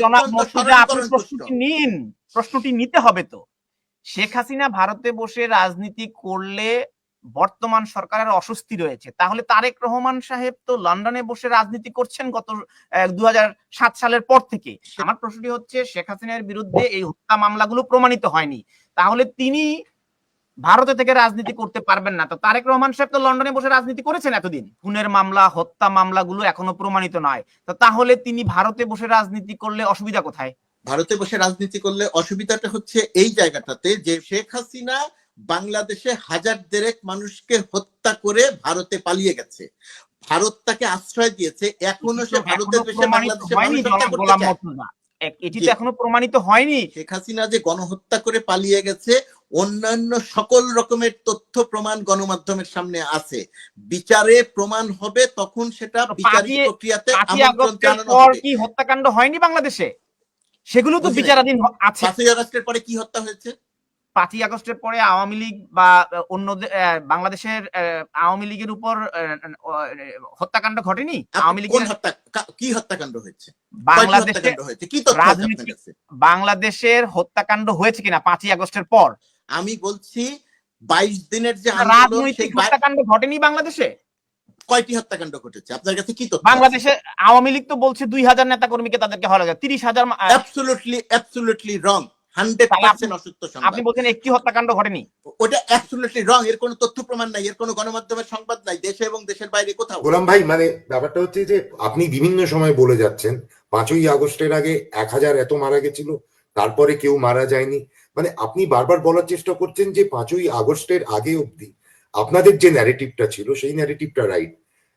জনাব মর্তুজা আপনি প্রশ্নটি নিন প্রশ্নটি নিতে হবে তো। শেখ হাসিনা ভারতে বসে রাজনীতি করলে বর্তমান সরকারের অস্বস্তি রয়েছে। তাহলে তারেক রহমান সাহেব তো লন্ডনে বসে রাজনীতি করছেন গত দু সাত সালের পর থেকে। আমার প্রশ্নটি হচ্ছে শেখ হাসিনার বিরুদ্ধে এই হত্যা মামলাগুলো প্রমাণিত হয়নি। তাহলে তিনি ভারতে থেকে রাজনীতি করতে পারবেন না। তো তারেক রহমান সাহেব তো লন্ডনে বসে রাজনীতি করেছেন এতদিন। খুনের মামলা হত্যা মামলাগুলো এখনও প্রমাণিত নয়। তো তাহলে তিনি ভারতে বসে রাজনীতি করলে অসুবিধা কোথায়? ভারতে বসে রাজনীতি করলে অসুবিধাটা হচ্ছে এই জায়গাটাতে যে শেখ হাসিনা বাংলাদেশে হাজার দেড়েক মানুষকে হত্যা করে ভারতে পালিয়ে গেছে। ভারত তাকে আশ্রয় দিয়েছে। এখনও সে ভারতের এখনও দেশে বাংলাদেশে এটি তো এখনও প্রমাণিত হয়নি। শেখ হাসিনা যে গণহত্যা করে পালিয়ে গেছে অন্যান্য সকল রকমের তথ্য প্রমাণ গণমাধ্যমের সামনে আছে। বিচারে প্রমাণ হবে তখন সেটা বিচারিক প্রক্রিয়াতে আমন্ত্রণ জানানো হবে। কি হত্যাকাণ্ড হয়নি বাংলাদেশে? সেগুলো তো? বিচারাধীন আছে। পাঁচই আগস্টের পরে কি হত্যা হয়েছে? পাঁচই আগস্টের পরে আওয়ামী লীগ বা অন্য বাংলাদেশের আওয়ামী লীগের উপর হত্যাকাণ্ড ঘটেনি? আওয়ামী লীগের হত্যা কি হত্যাকাণ্ড হয়েছে? বাংলাদেশে বাংলাদেশের হত্যাকাণ্ড হয়েছে কিনা পাঁচই আগস্টের পর? আমি বলছি বাইশ দিনের যে আন্দোলন রাজনৈতিক হত্যাকাণ্ড ঘটেনি বাংলাদেশে? কয়টি হত্যাকাণ্ড ঘটেছে? আপনার কাছে কি তথ্য? বাংলাদেশে আওয়ামী লীগ তো বলছে দুই হাজার নেতা কর্মীকে তাদেরকে হওয়া যায় তিরিশ হাজার অ্যাবসলুটলি অ্যাবসলুটলি রং হান্ড্রেড আপনি- পার্সেন্ট অসত্য আপনি বলছেন একটি হত্যাকাণ্ড ঘটেনি। ওটা অ্যাবসলুটলি রং এর কোনো তথ্য প্রমাণ নাই এর কোনো গণমাধ্যমের সংবাদ নাই দেশে এবং দেশের বাইরে কোথাও। গোলাম ভাই মানে ব্যাপারটা হচ্ছে যে আপনি বিভিন্ন সময় বলে যাচ্ছেন পাঁচই আগস্টের আগে এক হাজার এত মারা গেছিল তারপরে কেউ মারা যায়নি। মানে আপনি বারবার বলার চেষ্টা করছেন যে পাঁচই আগস্টের আগে অবধি আপনাদের যে ন্যারেটিভটা ছিল, সেই ন্যারেটিভটা রাইট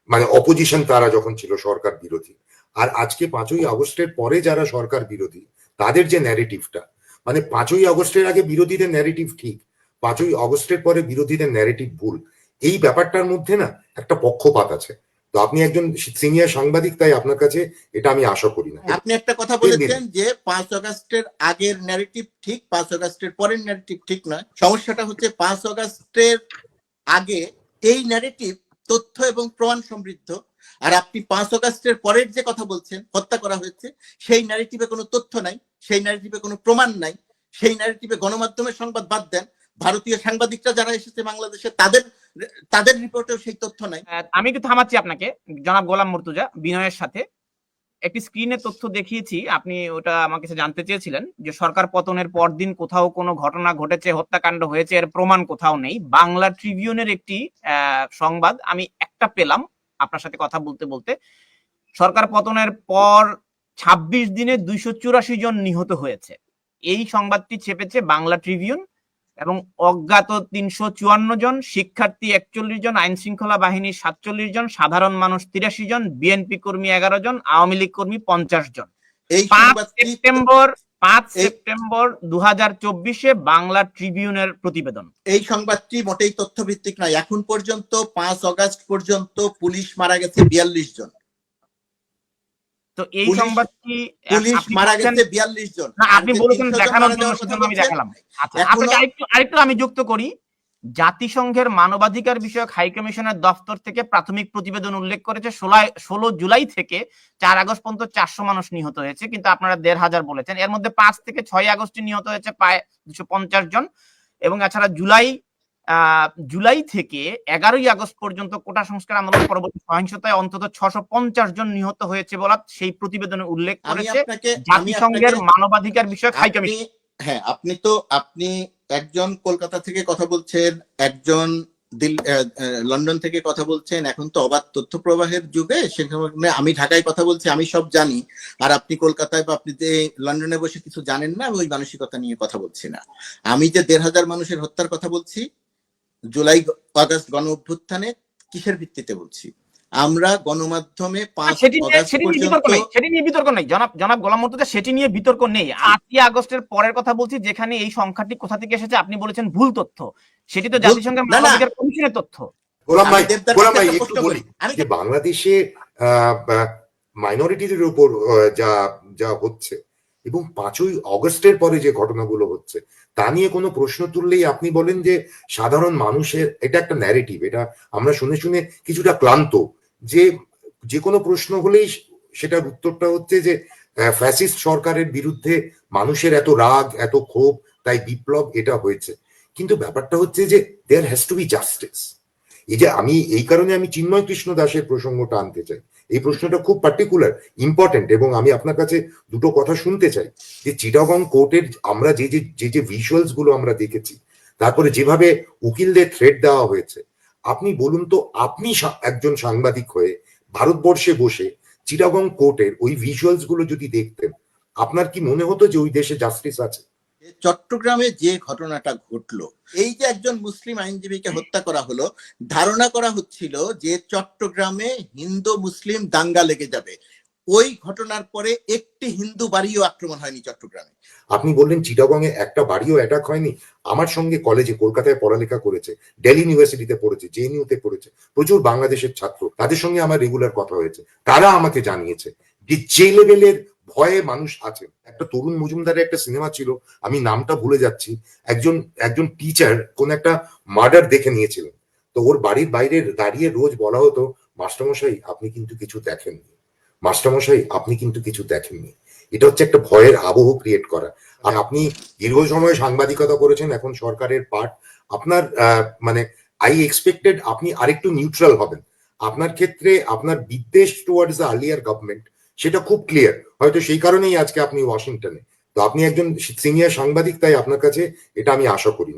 মানে অপোজিশন তারা যখন ছিল সরকার বিরোধী। আর আজকে পাঁচই আগস্টের পরে যারা সরকার বিরোধী, তাদের যে ন্যারেটিভটা মানে পাঁচই আগস্টের আগে বিরোধীদের ন্যারেটিভ ঠিক, পাঁচই আগস্টের পরে বিরোধীদের ন্যারেটিভ ভুল, এই ব্যাপারটার মধ্যে না একটা পক্ষপাত আছে। তো আপনি একজন সিনিয়র সাংবাদিক তাই আপনার কাছে এটা আমি আশা করি না। আপনি একটা কথা বলেছেন যে পাঁচ অগাস্টের আগের ন্যারেটিভ ঠিক পাঁচ আগস্টের পরের ন্যারেটিভ ঠিক নয়। সমস্যাটা হচ্ছে পাঁচ অগাস্টের আগে এই ন্যারেটিভ তথ্য এবং প্রমাণ সমৃদ্ধ। আর আপনি পাঁচ অগাস্টের পরের যে কথা বলছেন হত্যা করা হয়েছে সেই ন্যারেটিভে কোনো তথ্য নাই সেই ন্যারেটিভে কোনো প্রমাণ নাই সেই ন্যারেটিভে গণমাধ্যমের সংবাদ বাদ দেন। ভারতীয় সাংবাদিকরা যারা এসেছে বাংলাদেশে, তাদের তাদের রিপোর্টেও সেই তথ্য নাই। আমি একটু থামাচ্ছি আপনাকে, জনাব গোলাম মুর্তুজা, বিনয়ের সাথে। একটি স্ক্রিনে তথ্য দেখিয়েছি, আপনি ওটা আমার কাছে জানতে চেয়েছিলেন, যে সরকার পতনের পরদিন কোথাও কোনো ঘটনা ঘটেছে, হত্যাকাণ্ড হয়েছে, এর প্রমাণ কোথাও নেই। বাংলা ট্রিবিউনের একটি সংবাদ, আমি একটা পেলাম আপনার সাথে কথা বলতে বলতে। সরকার পতনের পর ২৬ দিনে দুইশো চুরাশি জন নিহত হয়েছে। এই সংবাদটি ছেপেছে বাংলা ট্রিবিউন এবং অজ্ঞাত তিনশো চুয়ান্ন জন শিক্ষার্থী একচল্লিশ জন আইন শৃঙ্খলা বাহিনীর সাতচল্লিশ জন সাধারণ মানুষ তিরাশি জন বিএনপি কর্মী এগারো জন আওয়ামী লীগ কর্মী পঞ্চাশ জন। পাঁচ সেপ্টেম্বর পাঁচ সেপ্টেম্বর দু হাজার চব্বিশে বাংলা ট্রিবিউনের প্রতিবেদন। এই সংবাদটি মোটেই তথ্যভিত্তিক নয়। এখন পর্যন্ত পাঁচ অগাস্ট পর্যন্ত পুলিশ মারা গেছে বিয়াল্লিশ জন। তো এই সংবাদটি পুলিশ মারা গেছে বিয়াল্লিশ জন। না আপনি বলেছেন দেখানোর জন্য আমি দেখালাম। আচ্ছা আপনাকে আরেকটু আরেকটু আমি যুক্ত করি। জাতিসংঘের মানবাধিকার বিষয়ক হাই কমিশনের দফতর থেকে প্রাথমিক প্রতিবেদন উল্লেখ করেছে ষোলো জুলাই থেকে চার আগস্ট পর্যন্ত চারশো মানুষ নিহত হয়েছে কিন্তু আপনারা দেড় হাজার বলেছেন। এর মধ্যে পাঁচ থেকে ছয় আগস্টে নিহত হয়েছে প্রায় দুশো পঞ্চাশ জন। এবং এছাড়া জুলাই জুলাই থেকে এগারোই আগস্ট পর্যন্ত কোটা সংস্কার আন্দোলন পরবর্তী সহিংসতায় অন্তত ছশো পঞ্চাশ জন নিহত হয়েছে বলা সেই প্রতিবেদনে উল্লেখ করেছে জাতিসংঘের মানবাধিকার বিষয়ক হাই কমিশন। হ্যাঁ আপনি তো আপনি একজন কলকাতা থেকে কথা বলছেন একজন লন্ডন থেকে কথা বলছেন এখন তো অবাধ তথ্য প্রবাহের যুগে সেখানে আমি ঢাকায় কথা বলছি আমি সব জানি। আর আপনি কলকাতায় বা আপনি যে লন্ডনে বসে কিছু জানেন না আমি ওই মানসিকতা নিয়ে কথা বলছি না। আমি যে দেড় হাজার মানুষের হত্যার কথা বলছি জুলাই আগস্ট গণ অভ্যুত্থানে কিসের ভিত্তিতে বলছি? আমরা গণমাধ্যমে সেটি নিয়ে বিতর্ক নেই সেটি নিয়ে বিতর্ক নেই। জনাব জনাব গোলাম মুর্তজা সেটি নিয়ে বিতর্ক নেই। আটই আগস্টের পরের কথা বলছি যেখানে এই সংখ্যাটি কোথা থেকে এসেছে আপনি বলেছেন ভুল তথ্য। সেটি তো জাতিসংঘের। মানবাধিকার কমিশনের তথ্য। গোলাম ভাই আমি দেবদার গোলাম ভাই একটু বলি যে বাংলাদেশে মাইনরিটিদের উপর যা যা হচ্ছে এবং পাঁচই অগস্টের পরে যে ঘটনাগুলো হচ্ছে, তা নিয়ে কোনো প্রশ্ন তুললেই আপনি বলেন যে সাধারণ মানুষের, এটা একটা ন্যারেটিভ এটা আমরা শুনে শুনে কিছুটা ক্লান্ত। যে যে কোনো প্রশ্ন হলেই সেটার উত্তরটা হচ্ছে যে ফ্যাসিস্ট সরকারের বিরুদ্ধে মানুষের এত রাগ, এত ক্ষোভ, তাই বিপ্লব এটা হয়েছে। কিন্তু ব্যাপারটা হচ্ছে যে there has to be justice এই যে আমি, এই কারণে আমি চিন্ময় কৃষ্ণ দাসের প্রসঙ্গটা আনতে চাই। এই প্রশ্নটা খুব পার্টিকুলার ইম্পর্টেন্ট এবং আমি আপনার কাছে দুটো কথা শুনতে চাই। যে চিটাগং কোর্টের আমরা যে যে যে ভিজুয়ালসগুলো আমরা দেখেছি, তারপরে যেভাবে উকিলদের থ্রেড দেওয়া হয়েছে, আপনি বলুন তো, আপনি একজন সাংবাদিক হয়ে ভারতবর্ষে বসে চিটাগং কোর্টের ওই ভিজুয়ালসগুলো যদি দেখতেন, আপনার কি মনে হতো যে ওই দেশে জাস্টিস আছে? চট্টগ্রামে যে ঘটনাটা ঘটলো, এই যে একজন মুসলিম আইনজীবীকে হত্যা করা হলো, ধারণা করা হচ্ছিল যে চট্টগ্রামে হিন্দু মুসলিম দাঙ্গা লেগে যাবে। ওই ঘটনার পরে একটি হিন্দু বাড়িও আক্রমণ হয়নি চট্টগ্রামে। আপনি বললেন চিটাগং এ একটা বাড়িও অ্যাটাক হয়নি? আমার সঙ্গে কলেজে কলকাতায় পড়ালেখা করেছে দিল্লি ইউনিভার্সিটিতে পড়েছে জেএনইউতে পড়েছে, প্রচুর বাংলাদেশের ছাত্র, তাদের সঙ্গে আমার রেগুলার কথা হয়েছে। তারা আমাকে জানিয়েছে যে যে লেভেলের ভয়ে মানুষ আছেন একটা তরুণ মজুমদারের একটা সিনেমা ছিল, আমি নামটা ভুলে যাচ্ছি। একজন একজন টিচার কোন একটা মার্ডার দেখে নিয়েছিলেন। তো ওর বাড়ির বাইরে দাঁড়িয়ে রোজ বলা হতো, মাস্টারমশাই, আপনি কিন্তু কিছু দেখেননি। মাস্টারমশাই, আপনি কিন্তু কিছু দেখেননি। এটা হচ্ছে একটা ভয়ের আবহ ক্রিয়েট করা। আর আপনি দীর্ঘ সময় সাংবাদিকতা করেছেন, এখন সরকারের পার্ট আপনার মানে আই এক্সপেক্টেড আপনি আরেকটু নিউট্রাল হবেন। আপনার ক্ষেত্রে আপনার বিদ্বেষ টুয়ার্ডস দ্য আর্লিয়ার গভর্নমেন্ট সেটা খুব ক্লিয়ার হয়তো সেই কারণেই আজকে আপনি ওয়াশিংটনে। তো আপনি একজন সিনিয়র সাংবাদিক, তাই আপনার কাছে এটা আমি আশা করি না।